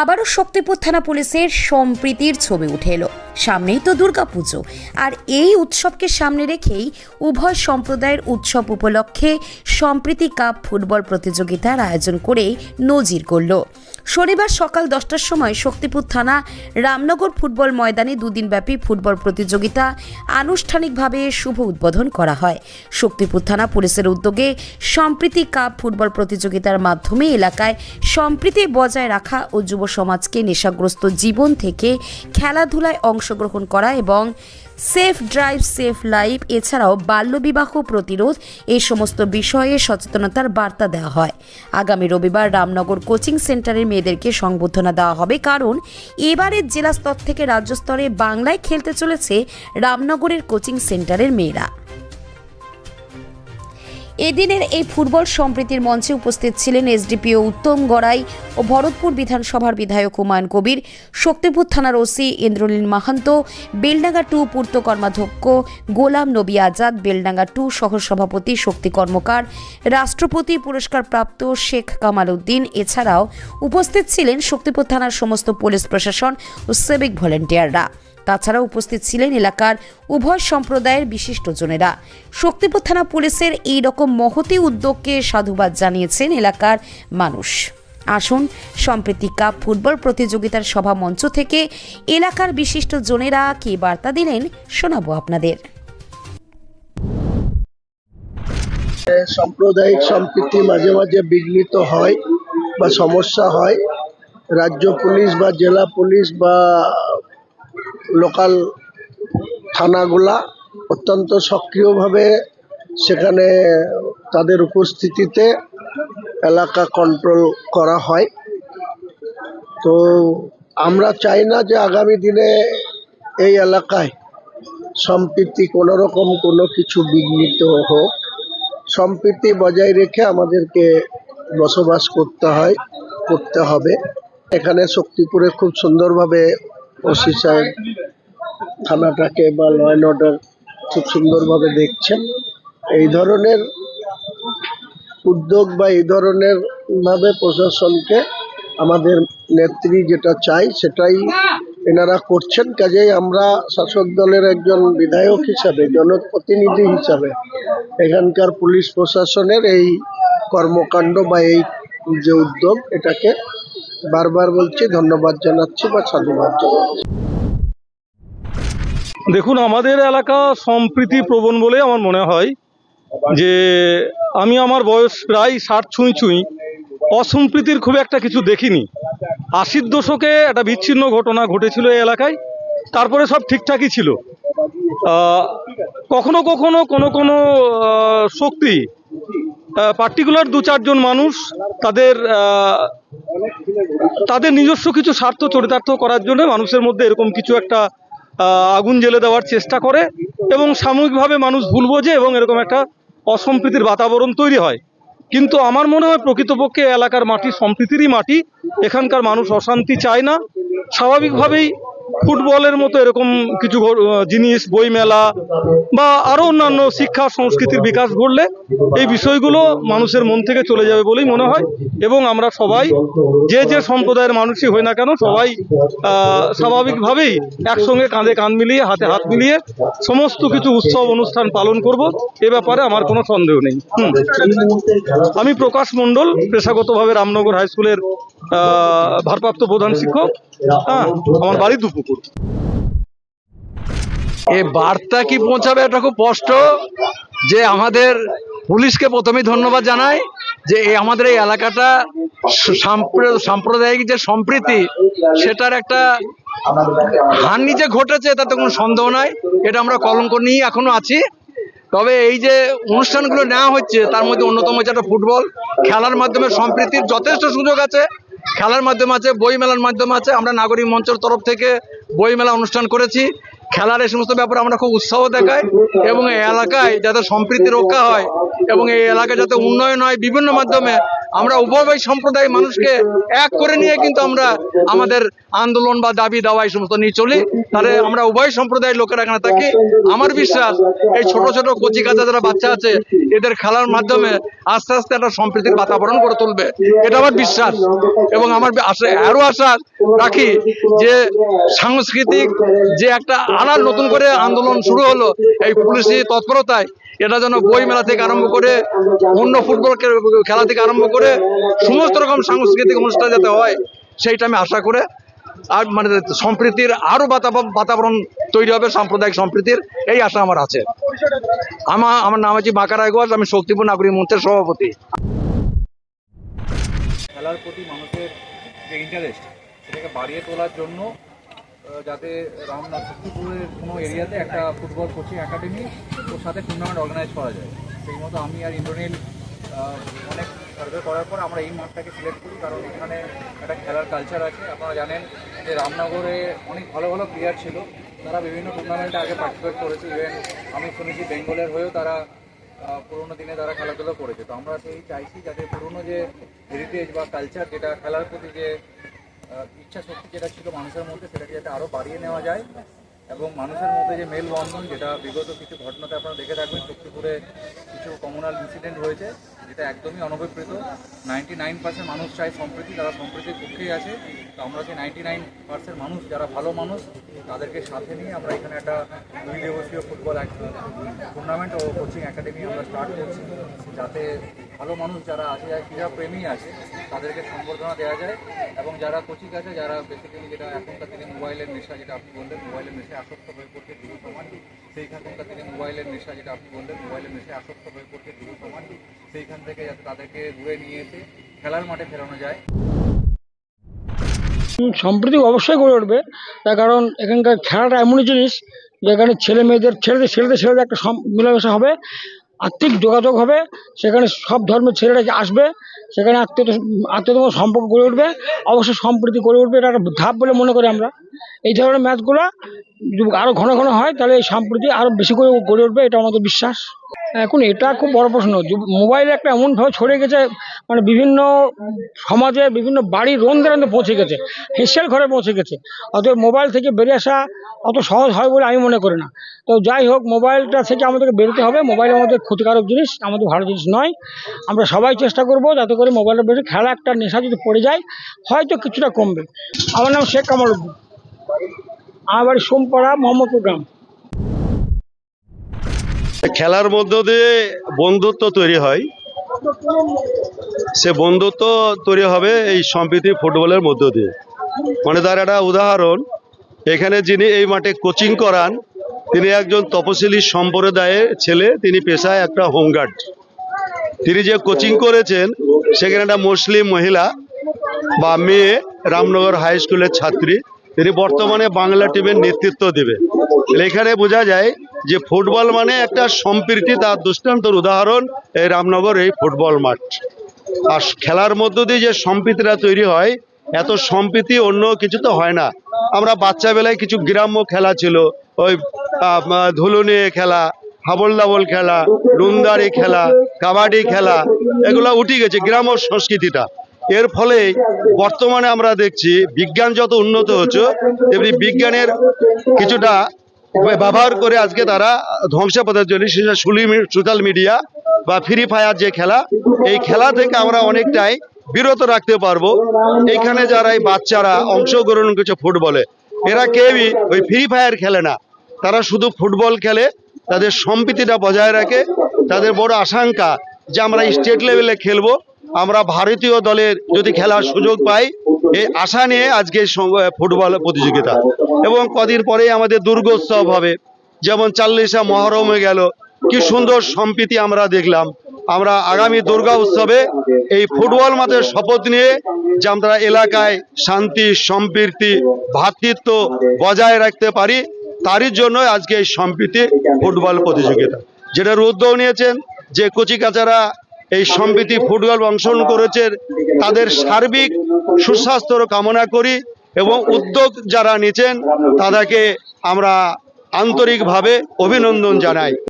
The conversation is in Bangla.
আবারও শক্তিপুর থানা পুলিশের সম্প্রীতির ছবি উঠে এলো। সামনেই তো দুর্গাপুজো। আর এই উৎসবকে সামনে রেখেই উভয় সম্প্রদায়ের উৎসব উপলক্ষে সম্প্রীতি কাপ ফুটবল প্রতিযোগিতার আয়োজন করে নজির করল শনিবার সকাল দশটার সময় শক্তিপুর থানা রামনগর ফুটবল ময়দানে দুদিনব্যাপী ফুটবল প্রতিযোগিতা আনুষ্ঠানিকভাবে শুভ উদ্বোধন করা হয়। শক্তিপুর থানা পুলিশের উদ্যোগে সম্প্রীতি কাপ ফুটবল প্রতিযোগিতার মাধ্যমে এলাকায় সম্প্রীতি বজায় রাখা ও যুব সমাজকে নেশাগ্রস্ত জীবন থেকে খেলাধুলায় অংশগ্রহণ করা এবং সেফ ড্রাইভ, সেফ লাইফ, এছাড়াও বাল্যবিবাহ প্রতিরোধ, এই সমস্ত বিষয়ে সচেতনতার বার্তা দেওয়া হয়। আগামী রবিবার রামনগর কোচিং সেন্টারের মেয়েদেরকে সংবর্ধনা দেওয়া হবে। কারণ এবারের জেলা স্তর থেকে রাজ্য স্তরে বাংলায় খেলতে চলেছে রামনগরের কোচিং সেন্টারের মেয়েরা। এদিনের এই ফুটবল সম্প্রীতির মঞ্চে উপস্থিত ছিলেন এসডিপিও উত্তম গড়াই ও ভরতপুর বিধানসভার বিধায়ক হুমায়ুন কবির, শক্তিপুর থানার ওসি ইন্দ্রলীন মাহান্ত, বেলডাঙ্গা টু পূর্ত কর্মাধ্যক্ষ গোলাম নবী আজাদ, বেলডাঙ্গা টু সহসভাপতি শক্তি কর্মকার, রাষ্ট্রপতি পুরস্কার প্রাপ্ত শেখ কামাল উদ্দিন, এছাড়াও উপস্থিত ছিলেন শক্তিপুর থানার সমস্ত পুলিশ প্রশাসন ও সিভিক ভলেন্টিয়াররা। তাছাড়া উপস্থিত ছিলেন এলাকার উভয় সম্প্রদায়ের বিশিষ্টজনেরা শক্তিপুর থানা পুলিশের এই রকম মহতি উদ্যোগকে সাধুবাদ জানিয়েছেন এলাকার মানুষ। আসুন সম্প্রীতি কাপ ফুটবল প্রতিযোগিতার সভা মঞ্চ থেকে এলাকার বিশিষ্ট জনেরা কি বার্তা দিলেন শোনাবো আপনাদের। সাম্প্রদায়িক সম্প্রীতি মাঝে মাঝে বিঘ্নিত হয় বা সমস্যা হয়। রাজ্য পুলিশ বা জেলা পুলিশ বা লোকাল থানাগুলা অত্যন্ত সক্রিয়ভাবে সেখানে তাদের উপস্থিতিতে এলাকা কন্ট্রোল করা হয়। তো আমরা চাই না যে আগামী দিনে এই এলাকায় সম্প্রীতি কোনো রকম কোনো কিছু বিঘ্নিত হোক। সম্প্রীতি বজায় রেখে আমাদেরকে বসবাস করতে হয়, করতে হবে। এখানে শক্তিপুরে খুব সুন্দরভাবে ওসি সাহেব থানাটাকে বা ল অ্যান্ড অর্ডার খুব সুন্দরভাবে দেখছেন। এই ধরনের উদ্যোগ বা এই ধরনের ভাবে প্রশাসনকে আমাদের নেত্রী যেটা চাই সেটাই এনারা করছেন। কাজেই আমরা শাসক দলের একজন বিধায়ক হিসাবে, জনপ্রতিনিধি হিসাবে এখানকার পুলিশ প্রশাসনের এই কর্মকাণ্ড বা এই যে উদ্যোগ এটাকে বারবার বলছি, ধন্যবাদ জানাচ্ছি বা সাধুবাদ জানাচ্ছি। দেখুন, আমাদের এলাকা সম্প্রীতি প্রবণ বলে আমার মনে হয় যে আমি আমার বয়স প্রায় ষাট ছুঁই ছুঁই, অসম্প্রীতির খুব একটা কিছু দেখিনি। আশির দশকে একটা বিচ্ছিন্ন ঘটনা ঘটেছিল এই এলাকায়, তারপরে সব ঠিকঠাকই ছিল। কখনো কখনো কোনো কোনো শক্তি পার্টিকুলার দু চারজন মানুষ তাদের তাদের নিজস্ব কিছু স্বার্থ চরিতার্থ করার জন্য মানুষের মধ্যে এরকম কিছু একটা আগুন জেলে দেওয়ার চেষ্টা করে এবং সাময়িকভাবে মানুষ ভুল বোঝে এবং এরকম একটা অসম্প্রীতির বাতাবরণ তৈরি হয়। কিন্তু আমার মনে হয় প্রকৃতপক্ষে এলাকার মাটি সম্প্রীতিরই মাটি, এখানকার মানুষ অশান্তি চায় না। স্বাভাবিকভাবেই ফুটবলের মতো এরকম কিছু জিনিস, বইমেলা বা আরও অন্যান্য শিক্ষা, সংস্কৃতির বিকাশ ঘটলে এই বিষয়গুলো মানুষের মন থেকে চলে যাবে বলেই মনে হয় এবং আমরা সবাই যে যে সম্প্রদায়ের মানুষই হই না কেন সবাই স্বাভাবিকভাবেই একসঙ্গে কাঁধে কাঁধ মিলিয়ে, হাতে হাত মিলিয়ে সমস্ত কিছু উৎসব, অনুষ্ঠান পালন করব। এ ব্যাপারে আমার কোনো সন্দেহ নেই। আমি প্রকাশ মণ্ডল, পেশাগতভাবে রামনগর হাই স্কুলের ভারপ্রাপ্ত প্রধান শিক্ষক হ্যাঁ আমার বাড়ি দুপুকুর। এ বার্তা কি পৌঁছাবে এটা খুব স্পষ্ট, যে আমাদের পুলিশকে প্রথমেই ধন্যবাদ জানাই যে আমাদের এই এলাকাটা সাম্প্রদায়িক যে সম্প্রীতি, সেটার একটা হানি যে ঘটেছে তাতে কোনো সন্দেহ নাই, এটা আমরা কলঙ্ক নিয়ে এখনও আছি। তবে এই যে অনুষ্ঠানগুলো নেওয়া হচ্ছে, তার মধ্যে অন্যতম হচ্ছে একটা ফুটবল, খেলার মাধ্যমে সম্প্রীতির যথেষ্ট সুযোগ আছে। খেলার মাধ্যমে আছে বই মেলার মাধ্যমে আছে। আমরা নাগরিক মঞ্চের তরফ থেকে বই মেলা অনুষ্ঠান করেছি। খেলার এই সমস্ত ব্যাপারে আমরা খুব উৎসাহ দেখাই এবং এই এলাকায় যাতে সম্প্রীতি রক্ষা হয় এবং এই এলাকায় যাতে উন্নয়ন হয় বিভিন্ন মাধ্যমে আমরা উভয় সম্প্রদায় মানুষকে এক করে নিয়ে কিন্তু আমরা আমাদের আন্দোলন বা দাবি দাওয়া এই সমস্ত নিয়ে চলি। তাহলে আমরা উভয় সম্প্রদায়ের লোকেরা এখানে থাকি। আমার বিশ্বাস এই ছোট ছোট কচি কাঁচা যারা বাচ্চা আছে, এদের খেলার মাধ্যমে আস্তে আস্তে একটা সম্প্রীতির বাতাবরণ করে তুলবে। এটা আমার বিশ্বাস এবং আমার আশা আরও আশা রাখি যে সাংস্কৃতিক যে একটা আনার নতুন করে আন্দোলন শুরু হলো। এই পুলিশি তৎপরতায় এটা যেন বই মেলা থেকে আরম্ভ করে, অন্য ফুটবল খেলা থেকে আরম্ভ করে, সমস্ত রকম সাংস্কৃতিক অনুষ্ঠান যাতে হয়, সেইটা আমি আশা করে আর মানে সম্প্রীতির আরও বাতাব- বাতাবরণ তৈরি হবে, সাম্প্রদায়িক সম্প্রীতির, এই আশা আমার আছে। আমার আমার নাম হচ্ছে বাঁকা রায় ঘোষ আমি শক্তিপুর নাগরিক মঞ্চের সভাপতি। খেলার প্রতি মানুষের যে ইন্টারেস্ট সেটাকে বাড়িয়ে তোলার জন্য যাতে রামনাথ শক্তিপুরের কোনো এরিয়াতে একটা ফুটবল কোচিং একাডেমি ওর সাথে টুর্নামেন্ট অর্গানাইজ করা যায়। সেই মতো আমি আর ইন্দ্রনীল অনেক সার্ভে করার পর আমরা এই মাঠটাকে সিলেক্ট করি, কারণ এখানে একটা খেলার কালচার আছে। আপনারা জানেন যে রামনগরে অনেক ভালো ভালো প্লেয়ার ছিল। তারা বিভিন্ন টুর্নামেন্টে আগে পার্টিসিপেট করেছে। ইভেন আমি শুনেছি বেঙ্গলের হয়েও তারা পুরোনো দিনে তারা খেলাধুলো করেছে। তো আমরা সেই চাইছি যাতে পুরোনো যে হেরিটেজ বা কালচার যেটা খেলার প্রতি যে ইচ্ছা শক্তি যেটা ছিল মানুষের মধ্যে, সেটাকে যাতে আরও বাড়িয়ে নেওয়া যায়। এবং মানুষের মধ্যে যে মেলবন্ধন, যেটা বিগত কিছু ঘটনাতে আপনারা দেখে থাকবেন, শক্তিপুরে কিছু কমনাল ইনসিডেন্ট হয়েছে। যেটা একদমই অনভিপ্রেত। নাইনটি নাইন পার্সেন্ট মানুষ চায় সম্প্রীতি তারা সম্প্রীতির পক্ষেই আছে। তো আমরা সেই নাইনটি নাইন পার্সেন্ট মানুষ, যারা ভালো মানুষ, তাদেরকে সাথে নিয়ে আমরা এখানে একটা দুই দিবসীয় ফুটবল টুর্নামেন্ট ও কোচিং একাডেমি আমরা স্টার্ট করছি। যাতে ভালো মানুষ যারা আছে, যারা ক্রীড়া প্রেমী আছে, তাদেরকে সম্বর্ধনা দেওয়া যায়। এবং যারা কোচিং আছে, যারা বেসিক্যালি যেটা এখনকার দিনে মোবাইলের নেশা, যেটা আপনি বললেন, মোবাইলের নেশায় আসক্ত হয়ে পড়ছে যুব সমাজ সেইখানকার দিনে মোবাইলের নেশা, যেটা আপনি বললেন, মোবাইলের নেশায় আসক্ত হয়ে পড়ছে যুব সমাজ সেইখান থেকে যাতে তাদেরকে দূরে নিয়ে এসে খেলার মাঠে ফেরানো যায়। সম্প্রীতি অবশ্যই গড়ে উঠবে। তার কারণ এখানকার খেলাটা এমনই জিনিস যেখানে ছেলে মেয়েদের, ছেলেদের ছেলেদের ছেলেদের একটা মেলামেশা হবে, আর্থিক যোগাযোগ হবে, সেখানে সব ধর্মের ছেলেরা আসবে, সেখানে আত্মীয় আত্মীয়তম সম্পর্ক গড়ে উঠবে। অবশ্যই সম্প্রীতি গড়ে উঠবে, এটা একটা ধাপ বলে মনে করি আমরা। এই ধরনের ম্যাচগুলো আরও ঘন ঘন হয়, তাহলে এই সম্প্রীতি আরও বেশি করে গড়ে উঠবে, এটা আমাদের বিশ্বাস। এখন এটা খুব বড় প্রশ্ন। মোবাইল একটা এমনভাবে ছড়িয়ে গেছে মানে বিভিন্ন সমাজে বিভিন্ন বাড়ির রন্ধে রন্ধে পৌঁছে গেছে, হেসেল ঘরে পৌঁছে গেছে। অতএব মোবাইল থেকে বেরিয়ে আসা অত সহজ হয় বলে আমি মনে করি না। তো যাই হোক, মোবাইলটা থেকে আমাদেরকে বেরোতে হবে। মোবাইল আমাদের ক্ষতিকারক জিনিস, আমাদের ভালো জিনিস নয়। আমরা সবাই চেষ্টা করব যাতে করে মোবাইলের বেশি খেলা একটা নেশা যদি পড়ে যায়, হয়তো কিছুটা কমবে। আমার নাম শেখ কামাল উদ্দিন। আমার বাড়ি সোমপাড়া, মোহাম্মদপুর গ্রাম। খেলার মধ্য দিয়ে বন্ধুত্ব তৈরি হয়। সে বন্ধুত্ব তৈরি হবে এই সম্প্রীতি ফুটবলের মধ্য দিয়ে। মানে তার একটা উদাহরণ, এখানে যিনি এই মাঠে কোচিং করান, তিনি একজন তপশিলি সম্প্রদায়ের ছেলে, তিনি পেশায় একটা হোমগার্ড। তিনি যে কোচিং করেছেন, সেখানে একটা মুসলিম মহিলা বা মেয়ে, রামনগর হাই স্কুলের ছাত্রী। তিনি বর্তমানে বাংলা টিমের নেতৃত্ব দেবে। এখানে বোঝা যায় যে ফুটবল মানে একটা সম্প্রীতি, তার দৃষ্টান্তর উদাহরণ এই রামনগর এই ফুটবল মাঠ। আর খেলার মধ্য দিয়ে যে সম্প্রীতিটা তৈরি হয়, এত সম্প্রীতি অন্য কিছু তো হয় না। আমরা বাচ্চা বেলায় কিছু গ্রাম্য খেলা ছিল, ওই ধুলো নিয়ে খেলা, হাবল দাবল খেলা, রুন্দারি খেলা, কাবাডি খেলা, এগুলো উঠে গেছে গ্রাম্য সংস্কৃতিটা। এর ফলে বর্তমানে আমরা দেখছি বিজ্ঞান যত উন্নত হচ্ছে, তেমনি বিজ্ঞানের কিছুটা ব্যবহার করে আজকে তারা ধ্বংসা ধ্বংসপথের জন্য সোশ্যাল মিডিয়া বা ফ্রি ফায়ার যে খেলা, এই খেলা থেকে আমরা অনেকটাই বিরত রাখতে পারব। এইখানে যারা এই বাচ্চারা অংশগ্রহণ করছে ফুটবলে, এরা কেউই ওই ফ্রি ফায়ার খেলে না। তারা শুধু ফুটবল খেলে, তাদের সম্প্রীতিটা বজায় রাখে, তাদের বড় আশঙ্কা যে আমরা স্টেট লেভেলে খেলব আমরা ভারতীয় দলের যদি খেলার সুযোগ পাই, এই আশা নিয়ে আজকে ফুটবল প্রতিযোগিতা। এবং কদিন পরেই আমাদের দুর্গোৎসব হবে। যেমন চাল্লিশা মহরমে গেল, কি সুন্দর সম্প্রীতি আমরা দেখলাম। আমরা আগামী দুর্গা উৎসবে এই ফুটবল মাঠের শপথ নিয়ে যে আমরা এলাকায় শান্তি, সম্প্রীতি ভ্রাতৃত্ব বজায় রাখতে পারি, তারই জন্য আজকে এই সম্প্রীতি ফুটবল প্রতিযোগিতা। যেটার উদ্যোগ নিয়েছেন, যে কচিকাচারা এই সম্প্রীতি ফুটবল অংশগ্রহণ করেছে, তাদের সার্বিক সুস্বাস্থ্য কামনা করি এবং উদ্যোগ যারা নিচ্ছেন, তাদেরকে আমরা আন্তরিকভাবে অভিনন্দন জানাই।